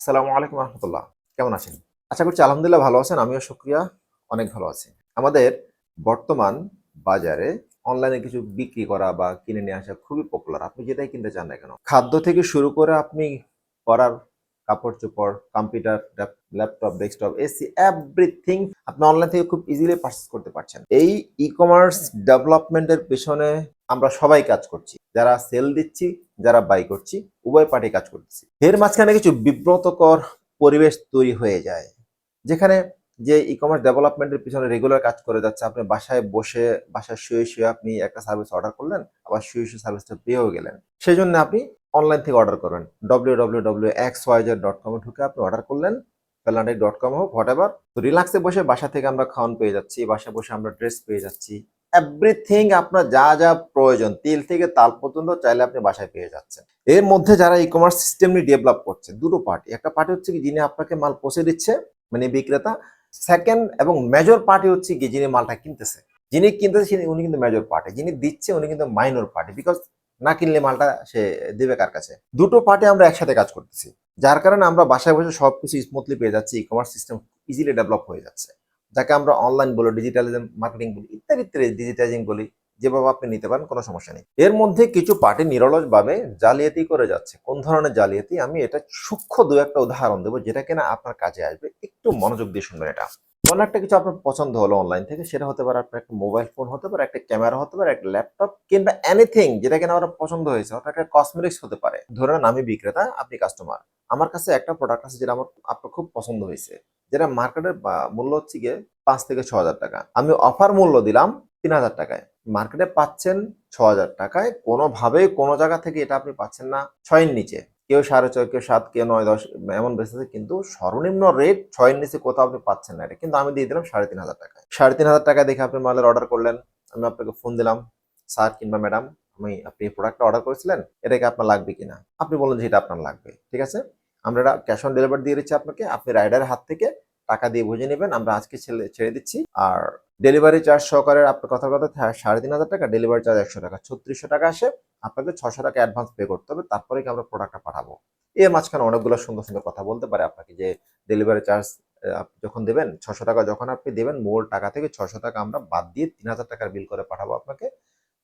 আসসালামু আলাইকুম রহমতুল্লাহ। কেমন আছেন? আশা করছি আলহামদুলিল্লাহ ভালো আছেন, আমিও সুক্রিয়া অনেক ভালো আছি। আমাদের বর্তমান বাজারে অনলাইনে কিছু বিক্রি করা বা কিনে নিয়ে আসা খুবই পপুলার আপনি যেটাই কিনতে চান না কেন? খাদ্য থেকে শুরু করে আপনি পড়ার কাপড় চোপড় computer laptop desktop AC everything আপনি অনলাইন থেকে খুব ইজিলি পারচেস করতে পারছেন। এই ই কমার্স ডেভেলপমেন্টের পেছনে আমরা সবাই কাজ করছি। যারা সেল দিচ্ছি, যারা বাই করছি, উভয় পার্টি কাজ করতেছি। এর মাঝখানে কিছু বিব্রতকর পরিবেশ তৈরি হয়ে যায়, যেখানে যে ই কমার্স ডেভেলপমেন্টের পিছনে রেগুলার কাজ করে যাচ্ছে, আপনি বাসায় বসে, বাসায় শুয়ে শুয়ে আপনি একটা সার্ভিস অর্ডার করলেন, আবার শুয়ে শুয়ে সার্ভিসটা পেয়েও গেলেন। সেই জন্য আপনি অনলাইন থেকে অর্ডার করবেন। W W W X Y Z dot কমে ঢুকে আপনি অর্ডার করলেন ফেলান্ডাই ডট কম হোক হোয়াট এভার তো রিল্যাক্সে বসে বাসা থেকে আমরা খাওয়ান পেয়ে যাচ্ছি বাসায় বসে আমরা ড্রেস পেয়ে যাচ্ছি। এভরিথিং আপনার যা যা প্রয়োজন, তিল থেকে তাল পর্যন্ত চাইলে আপনি বাসায় পেয়ে যাচ্ছেন। এর মধ্যে যারা ই কমার্স সিস্টেম নিয়ে ডেভেলপ করছে, দুটো পার্টি একটা পার্টি হচ্ছে কি যিনি আপনাকে মাল পৌঁছে দিচ্ছে মানে বিক্রেতা। সেকেন্ড এবং মেজর পার্টি হচ্ছে কি যিনি মালটা কিনতেছে। যিনি কিনতেছে উনি কিন্তু মেজর পার্টি যিনি দিচ্ছে, উনি কিন্তু মাইনর পার্টি বিকজ না কিনলে মালটা সে দেবে কার কাছে। দুটো পার্টি আমরা একসাথে কাজ করতেছি। যার কারণে আমরা বাসায় বসে সবকিছু স্মুথলি পেয়ে যাচ্ছি e commerce system easily develop হয়ে যাচ্ছে। যাকে আমরা অনলাইন বলি ডিজিটালিজম মার্কেটিং বলি, ইত্যাদি ইত্যাদি ডিজিটাইজিং বলি, যেভাবে আপনি নিতে পারেন, কোনো সমস্যা নেই। এর মধ্যে কিছু পার্টি নিরলসভাবে জালিয়াতি করে যাচ্ছে। কোন ধরনের জালিয়াতি? আমি এটা সূক্ষ্ম দু একটা উদাহরণ দেবো, যেটা কিনা আপনার কাজে আসবে। একটু মনোযোগ দিয়ে শুনবেন এটা। কোনো একটা কিছু আপনার পছন্দ হলো অনলাইন থেকে, সেটা হতে পারে আপনার একটা মোবাইল ফোন হতে পারে একটা ক্যামেরা হতে পারে একটা ল্যাপটপ কিংবা এনিথিং যেটা কিনা আপনার পছন্দ হয়েছে, অর্থাৎ একটা কসমেটিক্স হতে পারে। ধরুন আমি বিক্রেতা, আপনি কাস্টমার আমার কাছে একটা প্রোডাক্ট আছে যেটা আমার, আপনার খুব পছন্দ হয়েছে, যেটা মার্কেটের মূল্য হচ্ছে গিয়ে পাঁচ থেকে ছ হাজার টাকা। আমি অফার মূল্য দিলাম তিন হাজার টাকায়। মার্কেটে পাচ্ছেন ছ হাজার টাকায়, কোনোভাবেই কোনো জায়গা থেকে এটা আপনি পাচ্ছেন না ছয়ের নিচে। কেউ সাড়ে ছয়, কেউ সাত, কেউ নয়, দশ, এমন বেসেছে কিন্তু সর্বনিম্ন রেট ছয়ের নিচে কোথাও আপনি পাচ্ছেন না এটা। কিন্তু আমি দিয়ে দিলাম সাড়ে তিন হাজার টাকায়। সাড়ে তিন হাজার টাকা দেখে আপনি মালের অর্ডার করলেন, আমি আপনাকে ফোন দিলাম, স্যার কিংবা ম্যাডাম আমি, আপনি এই প্রোডাক্টটা অর্ডার করেছিলেন এটাকে আপনার লাগবে কিনা? আপনি বললেন যে এটা আপনার লাগবে, ঠিক আছে? আমরা এটা ক্যাশ অন ডেলিভারি দিয়ে দিচ্ছি আপনাকে, আপনি রাইডারের হাত থেকে টাকা দিয়ে বুঝে নেবেন, আমরা আজকে ছেড়ে ছেড়ে দিচ্ছি। আর ডেলিভারি চার্জ সহকারে আপনার কথা কথা থা- সাড়ে তিন হাজার টাকা ডেলিভারি চার্জ একশো টাকা। ছত্রিশশো টাকা আসে, আপনাকে ছশো টাকা অ্যাডভান্স পে করতে হবে, তারপরে কি আমরা প্রোডাক্টটা পাঠাবো। এর মাঝখানে অনেকগুলো সুন্দর সুন্দর কথা বলতে পারে আপনাকে যে ডেলিভারি চার্জ যখন দেবেন, ছশো টাকা যখন আপনি দেবেন, মূল টাকা থেকে ছশো টাকা আমরা বাদ দিয়ে তিন হাজার টাকার বিল করে পাঠাবো আপনাকে।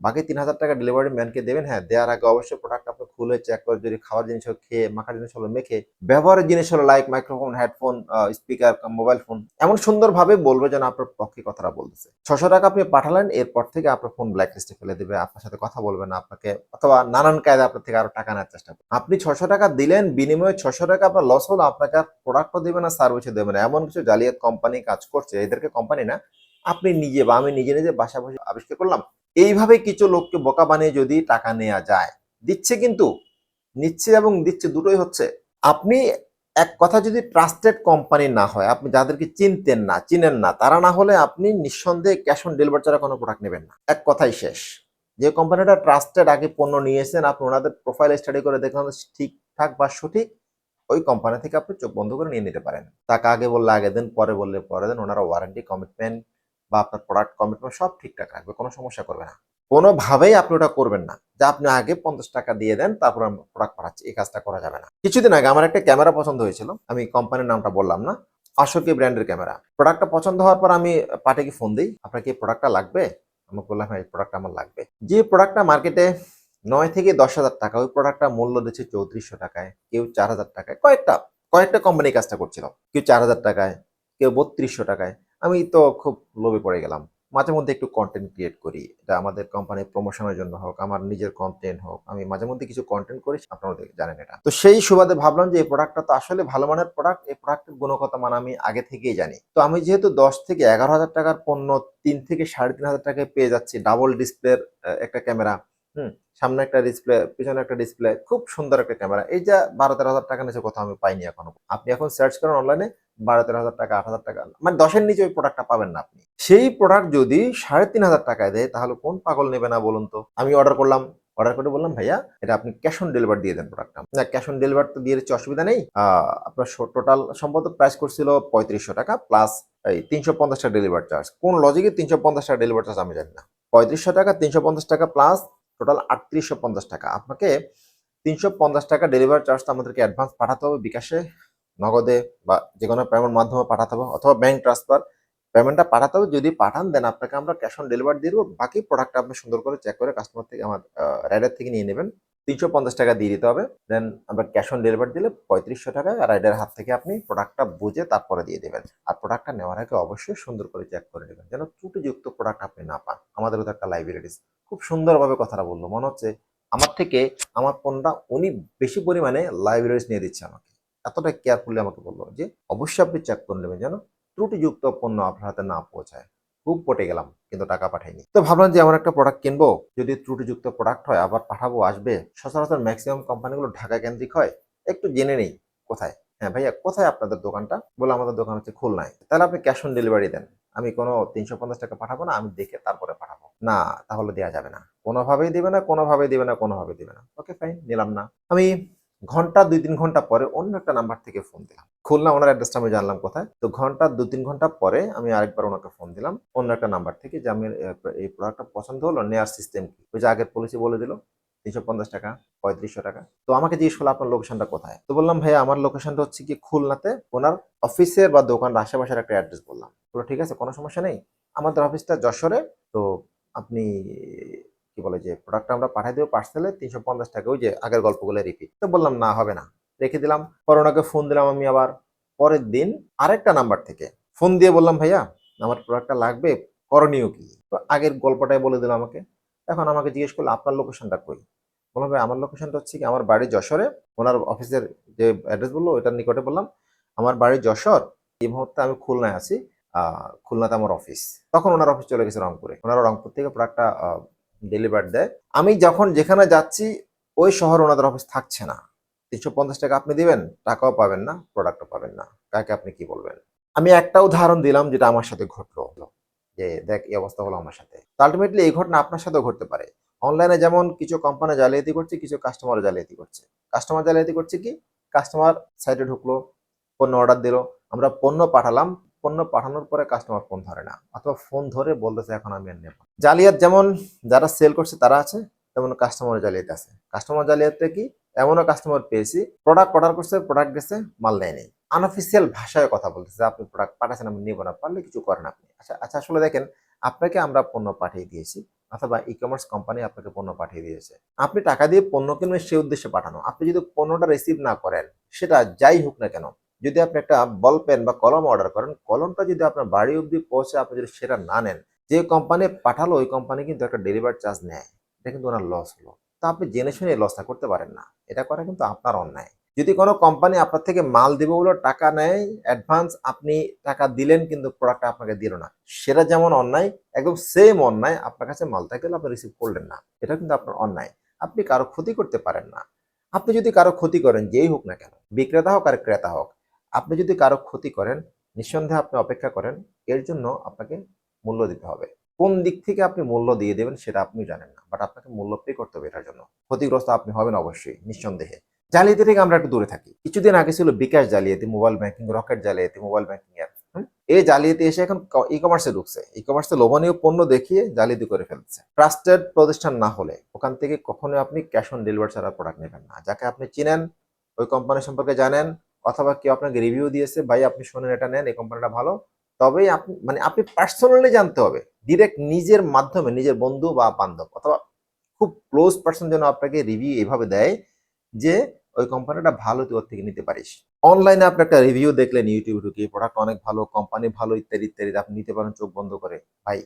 বাকি তিন হাজার টাকা ডেলিভারি ম্যানকে দেবেন। হ্যাঁ দেওয়ার আগে অবশ্যই প্রোডাক্ট আপনি খুলে চেক করে যদি খাওয়ার জিনিস হোক, খেয়ে মাখার জিনিস হলো, মেখে ব্যবহারের জিনিস হলো like microphone headphone speaker mobile phone এমন সুন্দরভাবে বলবে যেন আপনার পক্ষে কথাটা বলতেছে। ছশো টাকা আপনি পাঠালেন, এরপর থেকে আপনার ফোন ব্ল্যাক লিস্টে ফেলে দেবে, আপনার সাথে কথা বলবে না, আপনাকে অথবা নানান কায়দা আপনার থেকে আরও টাকা নেওয়ার চেষ্টা করবে। আপনি ছশো টাকা দিলেন, বিনিময়ে ছশো টাকা আপনার লস হলো, আপনাকে আর প্রোডাক্টও দেবে না সার্ভিসও দেবে না। এমন কিছু জালিয়াত কোম্পানি কাজ করছে, এদেরকে কোম্পানি না, আপনি নিজে বা আমি নিজে নিজে বাসা বসে আবিষ্কার করলাম এইভাবে কিছু লোককে বোকা বানিয়ে যদি টাকা নেওয়া যায়, দিচ্ছে কিন্তু, নিচ্ছে এবং দিচ্ছে দুটোই হচ্ছে। আপনি এক কথা যদি ট্রাস্টেড কোম্পানি না হয়, আপনি যাদেরকে চিনতেন না, চিনেন না, তারা না হলে আপনি নিঃসন্দেহে ক্যাশ অন ডেলিভারি ছাড়া কোনো প্রোডাক্ট নেবেন না। এক কথাই শেষ। যে কোম্পানিটা ট্রাস্টেড আগে পণ্য নিয়েছেন, আপনি ওনাদের প্রোফাইল স্টাডি করে দেখলাম ঠিকঠাক বা সঠিক, ওই কোম্পানি থেকে আপনি চোখ বন্ধ করে নিয়ে নিতে পারেন। টাকা আগে বললে, আগে দেন, পরে বললে, পরে দেন, ওনারা ওয়ারেন্টি কমিটমেন্ট বা আপনার প্রোডাক্ট কমিটমেন্ট সব ঠিকঠাক রাখবে কোনো সমস্যা করবে না। কোনোভাবেই আপনি ওটা করবেন না। যে আপনি আগে পঞ্চাশ টাকা দিয়ে দেন, তারপর আমি প্রোডাক্ট পাঠাচ্ছি এই কাজটা করা যাবে না। কিছুদিন আগে আমার একটা ক্যামেরা পছন্দ হয়েছিল, আমি কোম্পানির নামটা বললাম না আশোকি ব্র্যান্ডের ক্যামেরা প্রোডাক্টটা পছন্দ হওয়ার পর আমি পার্টিকে ফোন দিই, আপনার কি প্রোডাক্টটা লাগবে? আমি বললাম হ্যাঁ এই প্রোডাক্ট আমার লাগবে। যে প্রোডাক্টটা মার্কেটে নয় থেকে দশ হাজার টাকা, ওই প্রোডাক্টটা মূল্য দিচ্ছে চৌত্রিশশো টাকায়, কেউ চার হাজার টাকায়। কয়েকটা কয়েকটা কোম্পানি কাজটা করছিল। কেউ চার হাজার টাকায়, কেউ বত্রিশশো টাকায়। আমি তো খুব লোভে পড়ে গেলাম। মাঝে মধ্যে একটু কন্টেন্ট ক্রিয়েট করি। এটা আমাদের কোম্পানির প্রমোশনের জন্য হোক, আমার নিজের কন্টেন্ট হোক, আমি মাঝে মধ্যে কিছু কন্টেন্ট করি আপনারা জানেন এটা। তো সেই সুবাদে ভাবলাম যে, এই প্রোডাক্টটা তো আসলে ভালো মানের প্রোডাক্ট এই প্রোডাক্টের গুণগত মান আমি আগে থেকেই জানি। তো আমি যেহেতু দশ থেকে এগারো হাজার টাকার পণ্য তিন থেকে সাড়ে তিন হাজার টাকায় পেয়ে যাচ্ছি ডাবল ডিসপ্লের একটা ক্যামেরা হুম, সামনে একটা ডিসপ্লে পিছনে একটা ডিসপ্লে খুব সুন্দর একটা ক্যামেরা এই যা বারো তেরো হাজার টাকা নিচে কোথাও আমি পাইনি এখনও। আপনি এখন সার্চ করেন অনলাইনে বারো তেরো হাজার টাকা, আট হাজার টাকা মানে দশের নিচে ওই প্রোডাক্টটা পাবেন না আপনি। সেই প্রোডাক্ট যদি সাড়ে তিন হাজার টাকায় দেয়, তাহলে কোন পাগল নেবে না বলুন তো? আমি অর্ডার করলাম অর্ডার করে বললাম, ভাইয়া, এটা আপনি ক্যাশ অন ডেলিভারি দিয়ে দেন প্রোডাক্টটা না ক্যাশ অন ডেলিভারি তো দিয়ে দিচ্ছি, অসুবিধা নেই। আপনার টোটাল সম্ভবত প্রাইস করছিল পঁয়ত্রিশশো টাকা প্লাস এই তিনশো পঞ্চাশ টাকা ডেলিভারি চার্জ কোন লজিকে তিনশো পঞ্চাশ টাকা ডেলিভারি চার্জ আমি জানি না। পঁয়ত্রিশশো টাকা, তিনশো পঞ্চাশ টাকা প্লাস টোটাল আটত্রিশশো পঞ্চাশ টাকা। আপনাকে তিনশো পঞ্চাশ টাকা ডেলিভারি চার্জটা আমাদেরকে অ্যাডভান্স পাঠাতে হবে বিকাশে। নগদে বা যে কোনো পেমেন্ট মাধ্যমে পাঠাতে হবে অথবা ব্যাংক ট্রান্সফার পেমেন্টটা পাঠাতে হবে। যদি পাঠান দেন আপনাকে আমরা ক্যাশ অন ডেলিভারি দিয়ে দেবো। বাকি প্রোডাক্টটা আপনি সুন্দর করে চেক করে কাস্টমার থেকে আমার রাইডার থেকে নিয়ে নেবেন। তিনশো পঞ্চাশ টাকা দিয়ে দিতে হবে। দেন আমরা ক্যাশ অন ডেলিভারি দিলে পঁয়ত্রিশশো টাকা রাইডার হাত থেকে আপনি প্রোডাক্টটা বুঝে তারপরে দিয়ে দেবেন। আর প্রোডাক্টটা নেওয়ার আগে অবশ্যই সুন্দর করে চেক করে নেবেন যেন ত্রুটিযুক্ত প্রোডাক্ট আপনি না পান। আমাদেরও তো একটা লাইব্রেরিজ খুব সুন্দরভাবে কথাটা বলল। মনে হচ্ছে আমার থেকে আমার পণ্যটা উনি বেশি পরিমাণে লাইব্রেরিজ নিয়ে দিচ্ছে আমাকে। এতটা কেয়ারফুলি আমাকে বলল যে, অবশ্যই আপনি চেক করে নেবেন যেন ত্রুটিযুক্ত পণ্য আপনার হাতে না পৌঁছায়। খুব পটে গেলাম, কিন্তু টাকা পাঠাইনি। তো ভাবলাম যে, এমন একটা প্রোডাক্ট কিনবো, যদি ত্রুটিযুক্ত প্রোডাক্ট হয়, আবার পাঠাবো, আসবে, সচরাচর ম্যাক্সিমাম কোম্পানিগুলো ঢাকা কেন্দ্রিক হয়, একটু জেনে নেই কোথায়? হ্যাঁ ভাইয়া, কোথায় আপনাদের দোকানটা? বলে আমাদের দোকান হচ্ছে খুলনায়। তাহলে আপনি ক্যাশ অন ডেলিভারি দেন। আমি কোনো তিনশো পঞ্চাশ টাকা পাঠাবো না, আমি দেখে তারপরে পাঠাবো। না, তাহলে দেওয়া যাবে না। কোনোভাবেই দিবে না, কোনোভাবেই দিবে না, কোনোভাবেই দিবে না। ওকে ফাইন নিলাম না। আমি ঘণ্টা, দুই, তিন ঘণ্টা পরে অন্য একটা নাম্বার থেকে ফোন দিলাম। খুলনা, ওনার অ্যাড্রেসটা আমি জানলাম কোথায়। তো ঘণ্টা দু তিন ঘণ্টা পরে আমি আরেকবার ওনাকে ফোন দিলাম। অন্য একটা নাম্বার থেকে যে আমি এই প্রোডাক্টটা পছন্দ হলো, নেয়ার সিস্টেম কি? ওই যে আগের পলিসি বলে দিল, তিনশো পঞ্চাশ টাকা, পঁয়ত্রিশশো টাকা। তো আমাকে জিজ্ঞেস করল, আপনার লোকেশনটা কোথায়? তো বললাম, ভাইয়া, আমার লোকেশনটা হচ্ছে কি খুলনাতে। ওনার অফিসের বা দোকানের আশেপাশের একটা অ্যাড্রেস বললাম। বলল, ঠিক আছে, কোনো সমস্যা নেই। আমাদের অফিসটা যশোরে। তো আপনি কি বলে যে প্রোডাক্টটা আমরা পাঠিয়ে দেবো পার্সেলে তিনশো পঞ্চাশ টাকা, ওই যে আগের গল্পগুলো রিপিট তো বললাম, না, হবে না। রেখে দিলাম। পরে ওনাকে ফোন দিলাম আমি আবার। পরের দিন আরেকটা নাম্বার থেকে ফোন দিয়ে বললাম, ভাইয়া, আমার প্রোডাক্টটা লাগবে, করণীয় কি? তো আগের গল্পটাই বলে দিল আমাকে। এখন আমাকে জিজ্ঞেস করল, আপনার লোকেশনটা কই? বললাম ভাই আমার লোকেশনটা হচ্ছে কি, আমার বাড়ি যশোরে। ওনার অফিসের যে অ্যাড্রেস বলল, ওইটার নিকটে বললাম, আমার বাড়ি যশোর, এই মুহূর্তে আমি খুলনায় আছি। খুলনাতে আমার অফিস তখন ওনার অফিস চলে গেছে রংপুরে। ওনারা রংপুর থেকে প্রোডাক্টটা ডেলিভার দেয়। আমি যখন যেখানে যাচ্ছি, ওই শহর ওনাদের অফিস থাকছে না। তিনশো পঞ্চাশ টাকা আপনি দিবেন, টাকাও পাবেন না প্রোডাক্টও পাবেন না। কাকে আপনি কি বলবেন? আমি একটা উদাহরণ দিলাম যেটা আমার সাথে ঘটলো। যে দেখ, এই অবস্থা হলো আমার সাথে। আলটিমেটলি এই ঘটনা আপনার সাথেও ঘটতে পারে। অনলাইনে যেমন কিছু কোম্পানি জালিয়াতি করছে, কিছু কাস্টমার জালিয়াতি করছে। কাস্টমার জালিয়াতি করছে কি? কাস্টমার সাইটে ঢুকলো, পণ্য অর্ডার দিল। আমরা পণ্য পাঠালাম পণ্য পাঠানোর পরে কাস্টমার ফোন ধরে না, অথবা ফোন ধরে বলতেছে, এখন আমি আর নেব জালিয়াত যেমন যারা সেল করছে, তারা আছে, তেমন কাস্টমার জালিয়াত আছে। কাস্টমার জালিয়াতটা কি? এমনও কাস্টমার পেয়েছি প্রোডাক্ট অর্ডার করছে প্রোডাক্ট গেছে, মাল নেয়নি আনঅফিসিয়াল ভাষায় কথা বলতেছে, আপনি প্রোডাক্ট পাঠাচ্ছেন, আমি নিব না, পারলে কিছু করেন আপনি। আচ্ছা আচ্ছা আসলে দেখেন, আপনাকে আমরা পণ্য পাঠিয়ে দিয়েছি, অথবা ই কমার্স কোম্পানি আপনাকে পণ্য পাঠিয়ে দিয়েছে। আপনি টাকা দিয়ে পণ্য কিনবেন, সেই উদ্দেশ্যে পাঠানো। আপনি যদি পণ্যটা রিসিভ না করেন, সেটা যাই হোক না কেন যদি আপনি একটা বল পেন বা কলম অর্ডার করেন, কলমটা যদি আপনার বাড়ি অবধি পৌঁছে আপনি যদি সেটা না নেন, যে কোম্পানি পাঠালো, ওই কোম্পানি কিন্তু একটা ডেলিভারি চার্জ নেয়। এটা কিন্তু ওনার লস হলো। তো আপনি জেনে শুনে এই লসটা করতে পারেন না। এটা করা কিন্তু আপনার অন্যায়। যদি কোনো কোম্পানি আপনার থেকে মাল দেবে বলে টাকা নেয় অ্যাডভান্স আপনি টাকা দিলেন কিন্তু প্রোডাক্টটা আপনাকে দিল না, সেটা যেমন অন্যায়, একদম সেম অন্যায় আপনার কাছে মালটা গেলে আপনি রিসিভ করলেন না। এটা কিন্তু আপনার অন্যায়। আপনি কারও ক্ষতি করতে পারেন না। আপনি যদি কারও ক্ষতি করেন, যেই হোক না কেন, বিক্রেতা হোক আর ক্রেতা হোক আপনি যদি কারও ক্ষতি করেন, নিঃসন্দেহে আপনি অপেক্ষা করেন, এর জন্য আপনাকে মূল্য দিতে হবে। কোন দিক থেকে আপনি মূল্য দিয়ে দেবেন সেটা আপনি জানেন না বাট আপনাকে মূল্য পে করতে হবে এটার জন্য। ক্ষতিগ্রস্ত আপনি হবেন অবশ্যই, নিঃসন্দেহে। জালিয়াতি থেকে আমরা একটু দূরে থাকি। কিছুদিন আগে ছিল বিকাশ জালিয়াতি মোবাইল ব্যাংকিং রকেট জালিয়াতি মোবাইল ব্যাংকিং অ্যাপ এই জালিয়াতি এসে এখন ই কমার্সে ঢুকছে। ই কমার্সে লোভনীয় পণ্য দেখিয়ে জালিয়াতি করে ফেলছে। ট্রাস্টেড প্রতিষ্ঠান না হলে ওখান থেকে কখনো আপনি ক্যাশ অন ডেলিভারি ছাড়া প্রোডাক্ট নেবেন না। যাকে আপনি চিনেন, ওই কোম্পানি সম্পর্কে জানেন অথবা কেউ আপনাকে রিভিউ দিয়েছে, ভাই, আপনি শোনেন, এটা নেন, এই কোম্পানিটা ভালো। তবেই আপনি মানে আপনি পার্সোনালি জানতে হবে। ডিরেক্ট নিজের মাধ্যমে, নিজের বন্ধু বা বান্ধব অথবা খুব ক্লোজ পার্সন যেন আপনাকে রিভিউ এভাবে দেয় যে, ওই কোম্পানিটা ভালো তুই ওর থেকে নিতে পারিস। অনলাইনে আপনি একটা রিভিউ দেখলেন ইউটিউবে ঢুকে প্রোডাক্ট অনেক ভালো কোম্পানি ভালো, ইত্যাদি ইত্যাদি। আপনি নিতে পারেন চোখ বন্ধ করে। ভাই,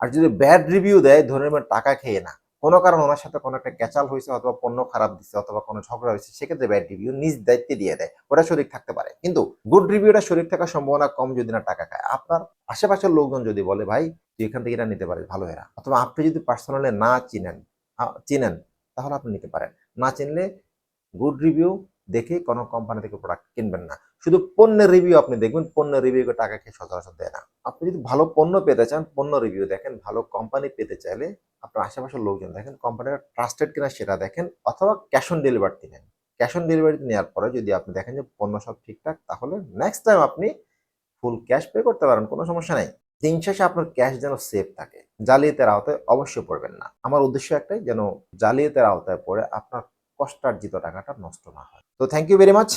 আর যদি ব্যাড রিভিউ দেয়, ধরে টাকা খেয়ে না। কোনো কারণে ওনার সাথে কোনো একটা ক্যাচাল হয়েছে অথবা পণ্য খারাপ দিচ্ছে অথবা কোনো ঝগড়া হয়েছে, সেক্ষেত্রে ব্যাড রিভিউ নিজ দায়িত্বে দিয়ে দেয়। ওটা শরীর থাকতে পারে। কিন্তু গুড রিভিউটা শরীর থাকার সম্ভাবনা কম যদি না টাকা খায়। আপনার আশেপাশের লোকজন যদি বলে, ভাই, তুই এখান থেকে এটা নিতে পারিস, ভালো এরা অথবা আপনি যদি পার্সোনালি না চিনেন চিনেন, তাহলে আপনি নিতে পারেন। না চিনলে গুড রিভিউ দেখে কোনো কোম্পানি থেকে প্রোডাক্ট কিনবেন না। শুধু পণ্যের রিভিউ আপনি দেখবেন, পণ্যের রিভিউকে টাকা খেয়ে সচরাচর দেয় না। আপনি যদি ভালো পণ্য পেতে চান, পণ্য রিভিউ দেখেন, ভালো কোম্পানি পেতে চাইলে আপনার আশেপাশের লোকজন দেখেন কোম্পানিটা ট্রাস্টেড কিনা সেটা দেখেন, অথবা ক্যাশ অন ডেলিভারি নেন ক্যাশ অন ডেলিভারি নেওয়ার পরে যদি আপনি দেখেন যে পণ্য সব ঠিকঠাক, তাহলে নেক্সট টাইম আপনি ফুল ক্যাশ পে করতে পারেন, কোনো সমস্যা নেই। দিন শেষে আপনার ক্যাশ যেন সেফ থাকে। জালিয়াতের আওতায় অবশ্যই পড়বেন না। আমার উদ্দেশ্য একটাই, যেন জালিয়াতের আওতায় পড়ে আপনার কষ্টার্জিত টাকাটা নষ্ট না হয়। তো থ্যাংক ইউ ভেরি মাচ